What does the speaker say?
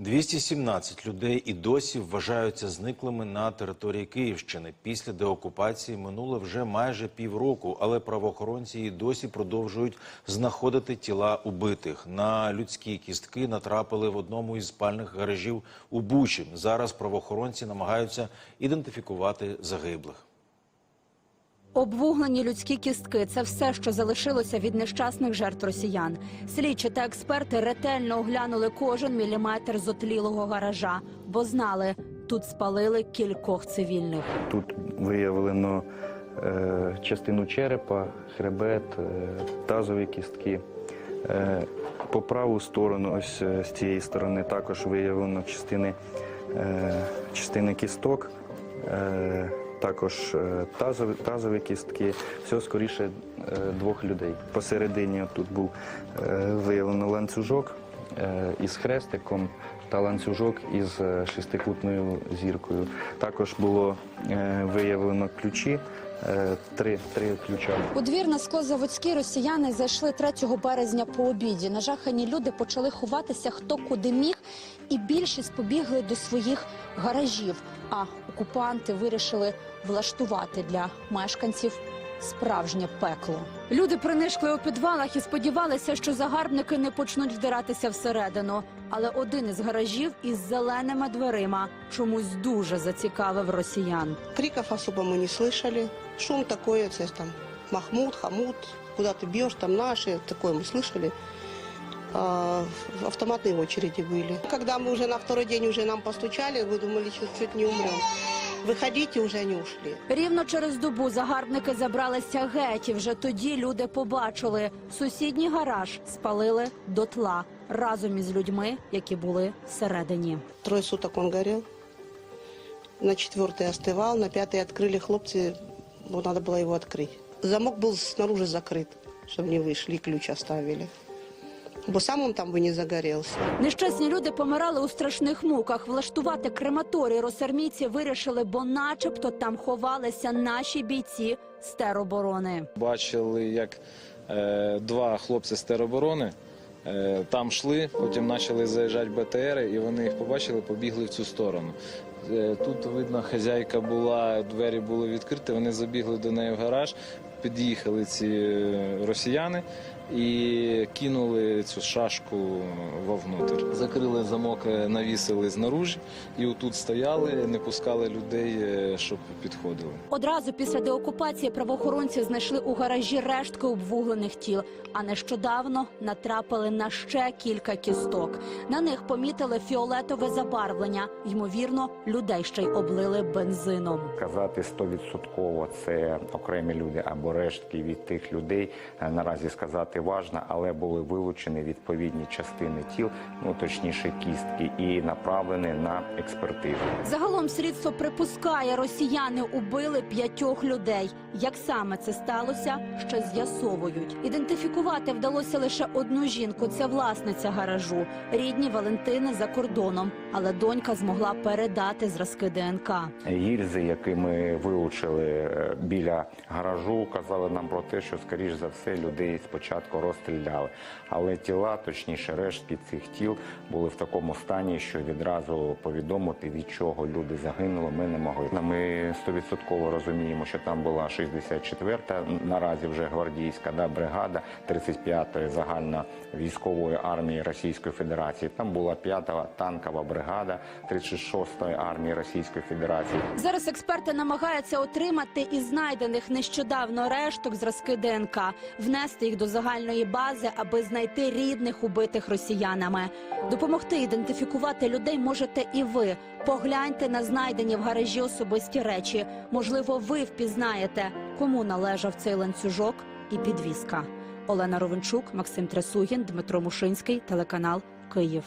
217 людей і досі вважаються зниклими на території Київщини. Після деокупації минуло вже майже півроку, але правоохоронці і досі продовжують знаходити тіла убитих. На людські кістки натрапили в одному із спальних гаражів у Бучі. Зараз правоохоронці намагаються ідентифікувати загиблих. Обвуглені людські кістки це все, що залишилося від нещасних жертв росіян. Слідчі та експерти ретельно оглянули кожен міліметр зотлілого гаража, бо знали, тут спалили кількох цивільних. Тут виявлено е, частину черепа, хребет, е, тазові кістки. Е, по праву сторону, ось е, з цієї сторони, також виявлено частини, е, частини кісток, е, також е, тазові, тазові кістки. Все скоріше е, двох людей. Посередині тут був е, виявлено ланцюжок із хрестиком та ланцюжок із шестикутною зіркою. Також було виявлено ключі, три, три ключа. У двір на склозаводській росіяни зайшли 3 березня по обіді. Нажахані люди почали ховатися хто куди міг, і більшість побігли до своїх гаражів. А окупанти вирішили влаштувати для мешканців справжнє пекло. Люди принишкли у підвалах і сподівалися, що загарбники не почнуть вдиратися всередину Але один із гаражів із зеленими дверима чомусь дуже зацікавив росіян. Криков особо мы не слышали. Шум такой, это там Махмуд, Хамут, куда ты бьешь, там наши, такое мы слышали. А, автоматные очереди были. Когда мы уже на второй день уже нам постучали, мы думали, чуть, чуть не умрем. Выходите, уже они ушли. Рівно через добу загарбники забралися геть, і вже тоді люди побачили сусідній гараж спалили дотла разом із людьми, які були всередині. Трое суток он горел. На четвертый остывал, на пятый открыли хлопцы, вот надо было его открыть. Замок был снаружи закрыт, чтобы не вышли, и ключ оставили. Бо сам он там бы не загорелся. Нещасні люди помирали у страшних муках. Влаштувати крематорій росармійці вирішили, бо начебто там ховалися наші бійці з тероборони. Бачили, як е, два хлопці з тероборони е, там йшли, потім почали заїжджати БТРи, і вони їх побачили, побігли в цю сторону. Е, тут видно, хазяйка була, двері були відкриті, вони забігли до неї в гараж, під'їхали ці е, росіяни і кинули цю шашку вовнутрь. Закрили замок, е, навісили знаружі, і отут стояли, не пускали людей, щоб підходили. Одразу після деокупації правоохоронці знайшли у гаражі рештки обвуглених тіл. А нещодавно натрапили на ще кілька кісток. На них помітили фіолетове забарвлення. Ймовірно, людей ще й облили бензином. Казати стовідсотково це окремі люди або рештки від тих людей е, наразі сказати важно, але були вилучені відповідні частини тіл, ну точніше кістки, і направлені на експертизу. Загалом слідство припускає, росіяни убили п'ятьох людей. Як саме це сталося, ще з'ясовують. Ідентифікувати вдалося лише одну жінку. Це власниця гаражу. Рідні Валентини за кордоном, але донька змогла передати зразки ДНК. Гільзи, які ми вилучили е, біля гаражу, казали нам про те, що скоріш за все людей спочатку розстріляли. Але тіла, точніше, рештки цих тіл були в такому стані, що відразу повідомити, від чого люди загинули, ми не могли. Ми стовідсотково розуміємо, що там була 64-та, наразі вже гвардійська да, бригада 35-ї загальновійськової армії Російської Федерації. Там була 5-та танкова бригада 36-ї армії Російської Федерації. Зараз експерти намагаються отримати із знайдених нещодавно решток зразки ДНК, внести їх до загальної бази, аби знайти рідних убитих росіянами. Допомогти ідентифікувати людей можете і ви. Погляньте на знайдені в гаражі особисті речі. Можливо, ви впізнаєте, кому належав цей ланцюжок і підвіска. Олена Ровенчук, Максим Тресугін, Дмитро Мушинський, телеканал Київ.